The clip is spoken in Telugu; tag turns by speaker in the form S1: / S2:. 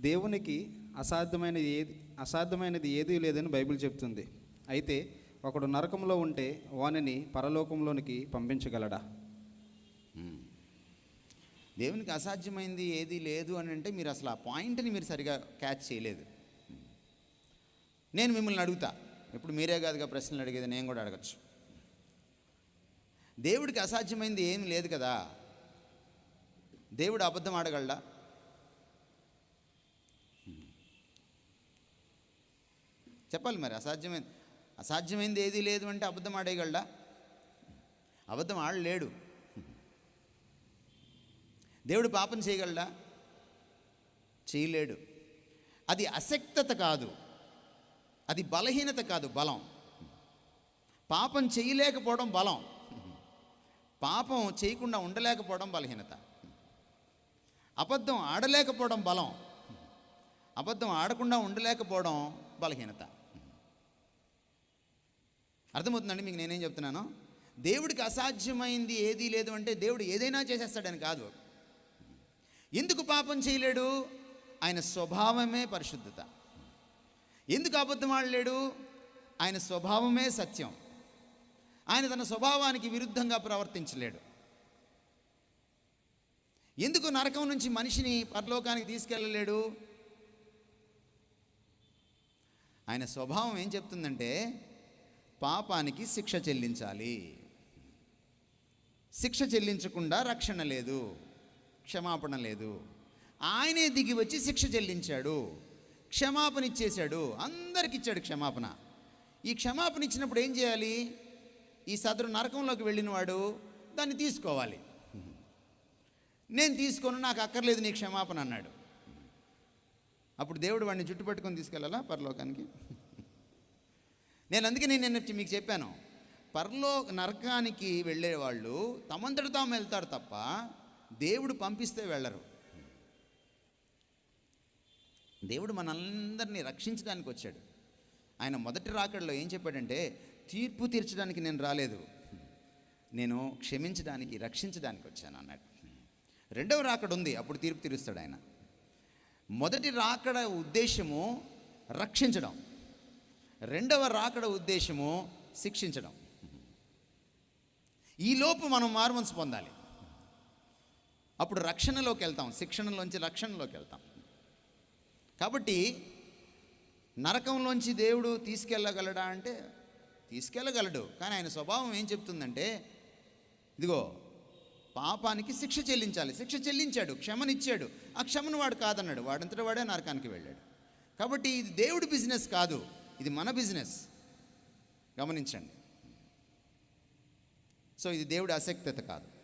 S1: దేవునికి అసాధ్యమైనది ఏది అసాధ్యమైనది ఏదీ లేదని బైబిల్ చెప్తుంది. అయితే ఒకడు నరకంలో ఉంటే వానిని పరలోకంలోనికి పంపించగలడా?
S2: దేవునికి అసాధ్యమైంది ఏది లేదు అని అంటే మీరు అసలు ఆ పాయింట్ని మీరు సరిగా క్యాచ్ చేయలేదు. నేను మిమ్మల్ని అడుగుతా. ఇప్పుడు మీరే కాదుగా ప్రశ్నలు అడిగేది నేను కూడా అడగచ్చు. దేవుడికి అసాధ్యమైంది ఏమి లేదు కదా. దేవుడు అబద్ధం ఆడగలడా? చెప్పాలి మరి అసాధ్యమైంది. అసాధ్యమైంది ఏది లేదు అంటే అబద్ధం ఆడేయగలడా? అబద్ధం ఆడలేడు. దేవుడు పాపం చేయగలడా? చేయలేడు. అది అసక్తత కాదు. అది బలహీనత కాదు బలం. పాపం చేయలేకపోవడం బలం. పాపం చేయకుండా ఉండలేకపోవడం బలహీనత. అబద్ధం ఆడలేకపోవడం బలం. అబద్ధం ఆడకుండా ఉండలేకపోవడం బలహీనత. అర్థమవుతుందండి? మీకు నేనేం చెప్తున్నాను? దేవుడికి అసాధ్యమైంది ఏదీ లేదు అంటే దేవుడు ఏదైనా చేసేస్తాడని కాదు. ఎందుకు పాపం చేయలేడు? ఆయన స్వభావమే పరిశుద్ధత. ఎందుకు అబద్ధం ఆడలేడు? ఆయన స్వభావమే సత్యం. ఆయన తన స్వభావానికి విరుద్ధంగా ప్రవర్తించలేడు. ఎందుకు నరకం నుంచి మనిషిని పరలోకానికి తీసుకెళ్ళలేడు? ఆయన స్వభావం ఏం చెప్తుందంటే పాపానికి శిక్ష చెల్లించాలి. శిక్ష చెల్లించకుండా రక్షణ లేదు క్షమాపణ లేదు. ఆయనే దిగి వచ్చి శిక్ష చెల్లించాడు క్షమాపణ ఇచ్చేశాడు అందరికి ఇచ్చాడు క్షమాపణ. ఈ క్షమాపణ ఇచ్చినప్పుడు ఏం చేయాలి? ఈ సదరు నరకంలోకి వెళ్ళినవాడు దాన్ని తీసుకోవాలి. నేను తీసుకోను నాకు అక్కర్లేదు నీ క్షమాపణ అన్నాడు. అప్పుడు దేవుడు వాడిని జుట్టు పట్టుకొని తీసుకెళ్ళాలా పరలోకానికి? నేను అందుకే నేను నిన్న మీకు చెప్పాను. పరలో నరకానికి వెళ్ళే వాళ్ళు తమంతట తాము వెళ్తారు తప్ప దేవుడు పంపిస్తే వెళ్ళరు. దేవుడు మనందరినీ రక్షించడానికి వచ్చాడు. ఆయన మొదటి రాకడలో ఏం చెప్పాడంటే తీర్పు తీర్చడానికి నేను రాలేదు. నేను క్షమించడానికి రక్షించడానికి వచ్చాను అన్నాడు. రెండవ రాకడ ఉంది అప్పుడు తీర్పు తీరుస్తాడు ఆయన. మొదటి రాకడ ఉద్దేశము రక్షించడం. రెండవ రాకడ ఉద్దేశము శిక్షించడం. ఈ లోపు మనం మార్మన్స్ పొందాలి. అప్పుడు రక్షణలోకి వెళ్తాం శిక్షణలోంచి రక్షణలోకి వెళ్తాం. కాబట్టి నరకంలోంచి దేవుడు తీసుకెళ్ళగలడా అంటే తీసుకెళ్ళగలడు. కానీ ఆయన స్వభావం ఏం చెప్తుందంటే ఇదిగో పాపానికి శిక్ష చెల్లించాలి. శిక్ష చెల్లించాడు క్షమనిచ్చాడు. ఆ క్షమను వాడు కాదన్నాడు. వాడంతటా వాడే నరకానికి వెళ్ళాడు. కాబట్టి ఇది దేవుడి బిజినెస్ కాదు. ఇది మన బిజినెస్. గమనించండి. సో ఇది దేవుడి అసక్తత కాదు.